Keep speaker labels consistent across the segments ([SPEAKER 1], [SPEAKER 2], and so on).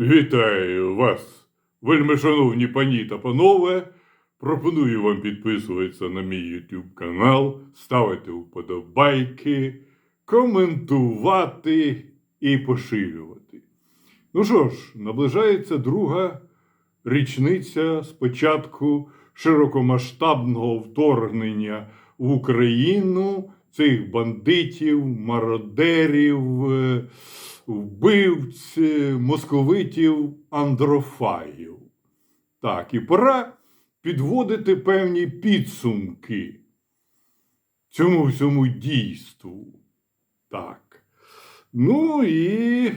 [SPEAKER 1] Вітаю вас, вельми шановні пані та панове. Пропоную вам підписуватися на мій YouTube канал, ставити вподобайки, коментувати і поширювати. Ну що ж, наближається друга річниця з початку широкомасштабного вторгнення в Україну цих бандитів, мародерів, е, вбивць, е, московитів, андрофагів. Так, і пора підводити певні підсумки цьому всьому дійству. Так. Ну і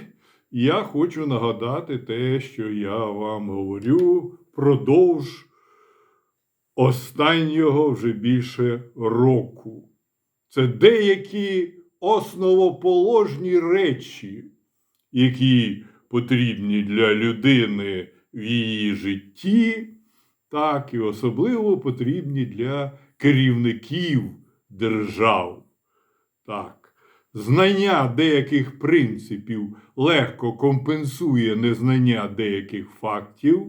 [SPEAKER 1] я хочу нагадати те, що я вам говорю продовж останнього вже більше року. Це деякі основоположні речі, які потрібні для людини в її житті, так і особливо потрібні для керівників держав. Так, знання деяких принципів легко компенсує незнання деяких фактів,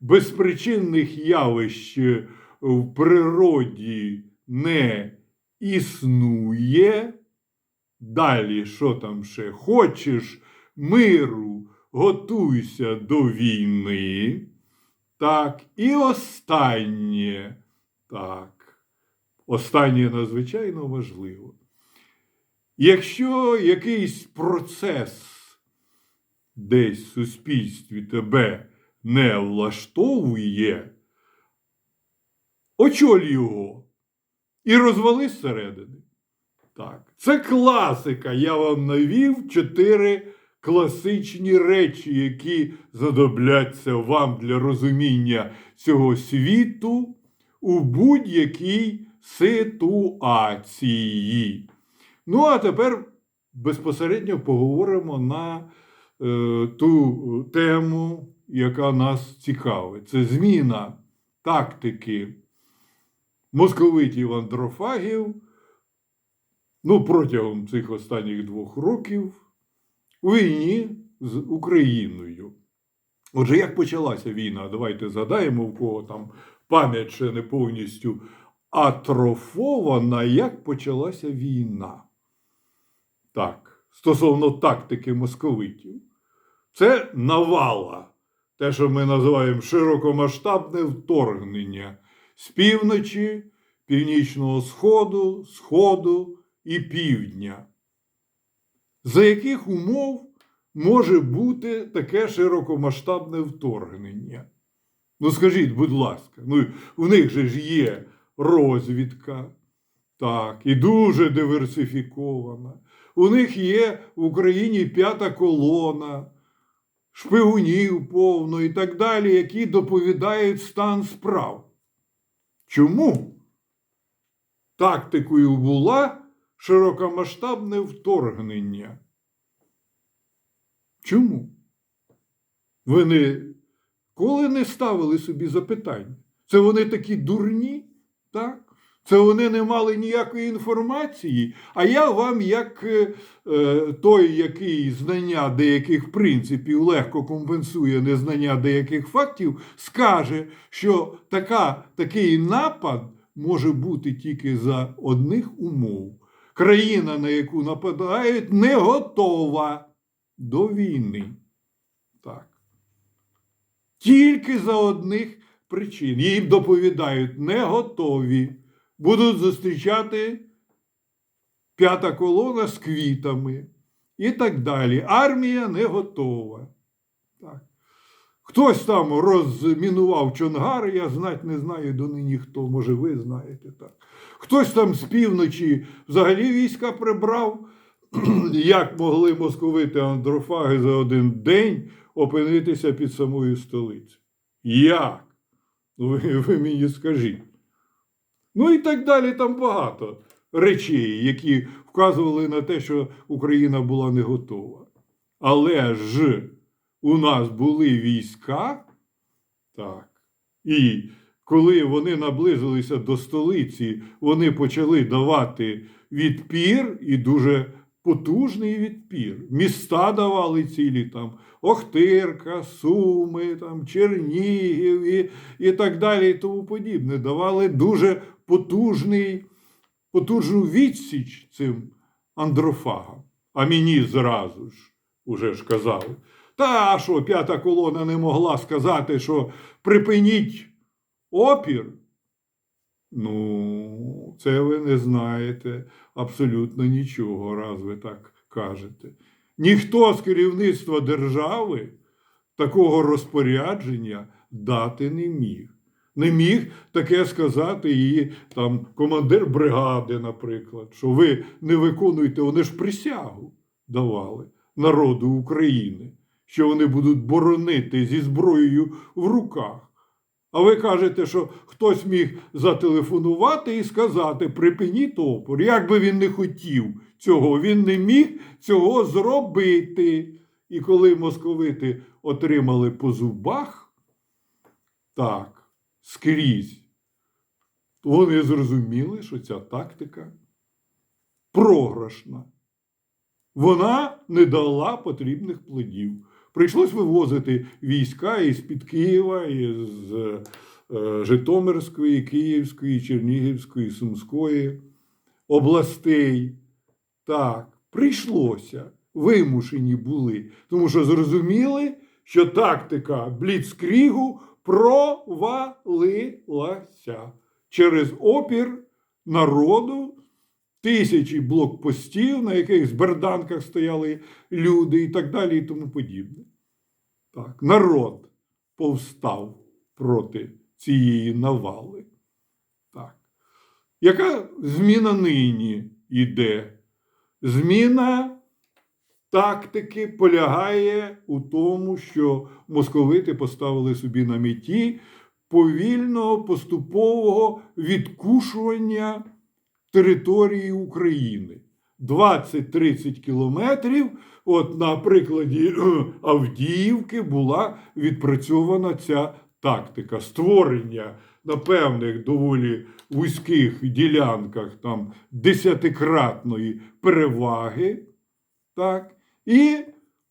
[SPEAKER 1] безпричинних явищ в природі не існує. Далі, що там ще? Хочеш миру, готуйся до війни. Так, і останнє. Так, останнє надзвичайно важливо. Якщо якийсь процес десь в суспільстві тебе не влаштовує, очоль його і розвали зсередини. Так, це класика. Я вам навів чотири класичні речі, які задобляться вам для розуміння цього світу у будь-якій ситуації. Ну, а тепер безпосередньо поговоримо на е, ту тему, яка нас цікавить. Це зміна тактики московитів андрофагів ну, протягом цих останніх двох років у війні з Україною. Отже, як почалася війна? Давайте згадаємо, в кого там пам'ять ще не повністю атрофована, як почалася війна. Так, стосовно тактики московитів. Це навала, те, що ми називаємо широкомасштабне вторгнення з півночі, північного сходу, сходу і півдня. За яких умов може бути таке широкомасштабне вторгнення? Ну, скажіть, будь ласка, ну в них же ж є розвідка, так, і дуже диверсифікована. У них є в Україні п'ята колона, шпигунів повно і так далі, які доповідають стан справ. Чому тактикою була широкомасштабне вторгнення? Чому? Ви ніколи не ставили собі запитання? Це вони такі дурні? Так? Це вони не мали ніякої інформації, а я вам, як е, е, той, який знання деяких принципів легко компенсує незнання деяких фактів, скаже, що така, такий напад може бути тільки за одних умов. Країна, на яку нападають, не готова до війни. Так. Тільки за одних причин. Їм доповідають, не готові. Будуть зустрічати п'ята колона з квітами і так далі. Армія не готова. Так. Хтось там розмінував Чонгар, я знать не знаю донині хто, може ви знаєте так. Хтось там з півночі взагалі війська прибрав, як могли московити андрофаги за один день опинитися під самою столицею. Як? Ви, ви мені скажіть. Ну і так далі, там багато речей, які вказували на те, що Україна була не готова. Але ж у нас були війська, так, і коли вони наблизилися до столиці, вони почали давати відпір і дуже потужний відпір. Міста давали цілі там Охтирка, Суми, там, Чернігів і, і так далі, і тому подібне. Давали дуже потужний, потужну відсіч цим андрофагам. А мені зразу ж уже ж казали. Та що п'ята колона не могла сказати, що припиніть опір? Ну, це ви не знаєте абсолютно нічого, раз ви так кажете. Ніхто з керівництва держави такого розпорядження дати не міг. Не міг таке сказати і там командир бригади, наприклад, що ви не виконуєте, вони ж присягу давали народу України, що вони будуть боронити зі зброєю в руках. А ви кажете, що хтось міг зателефонувати і сказати: припиніть опор. Як би він не хотів цього, він не міг цього зробити. І коли московити отримали по зубах, так, скрізь, то вони зрозуміли, що ця тактика програшна. Вона не дала потрібних плодів. Прийшлось вивозити війська із під Києва, із е, Житомирської, Київської, Чернігівської, Сумської областей. Так, прийшлося, вимушені були, тому що зрозуміли, що тактика Бліцкрігу провалилася через опір народу тисячі блокпостів, на яких з берданках стояли люди і так далі, і тому подібне. Так, народ повстав проти цієї навали. Так. Яка зміна нині йде? Зміна тактики полягає у тому, що московити поставили собі на меті повільного поступового відкушування території України. 20-30 кілометрів. От на прикладі Авдіївки була відпрацьована ця тактика створення на певних доволі вузьких ділянках там десятикратної переваги, так, і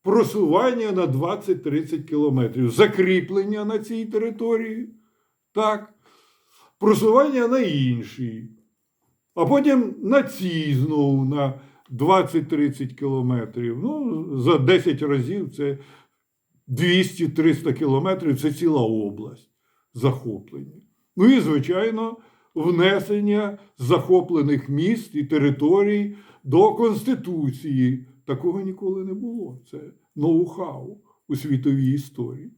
[SPEAKER 1] просування на 20-30 кілометрів, закріплення на цій території, так, просування на іншій а потім на цій знову на 20-30 кілометрів. Ну, за 10 разів це 200-300 кілометрів це ціла область захоплення. Ну і, звичайно, внесення захоплених міст і територій до Конституції. Такого ніколи не було. Це ноу-хау у світовій історії.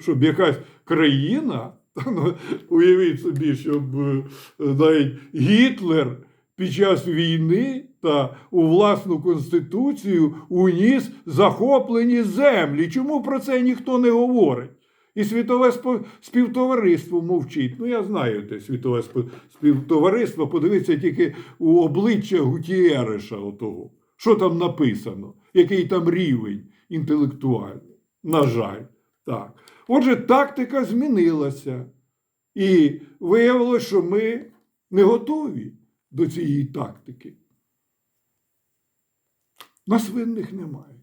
[SPEAKER 1] Щоб, якась країна Ну, Уявіть собі, щоб е, навіть Гітлер під час війни та у власну конституцію уніс захоплені землі. Чому про це ніхто не говорить? І світове співтовариство мовчить. Ну, я знаю те світове співтовариство. Подивіться тільки у обличчя Гутієриша отого. Що там написано? Який там рівень інтелектуальний? На жаль, так. Отже, тактика змінилася. І виявилося, що ми не готові до цієї тактики. Нас винних немає.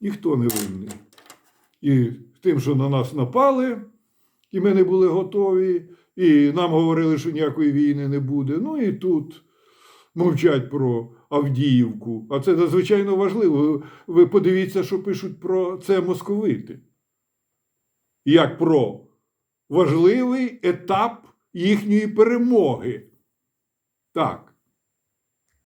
[SPEAKER 1] Ніхто не винний. І тим, що на нас напали, і ми не були готові, і нам говорили, що ніякої війни не буде. Ну і тут мовчать про Авдіївку. А це надзвичайно важливо. Ви подивіться, що пишуть про це московити як про важливий етап їхньої перемоги. Так,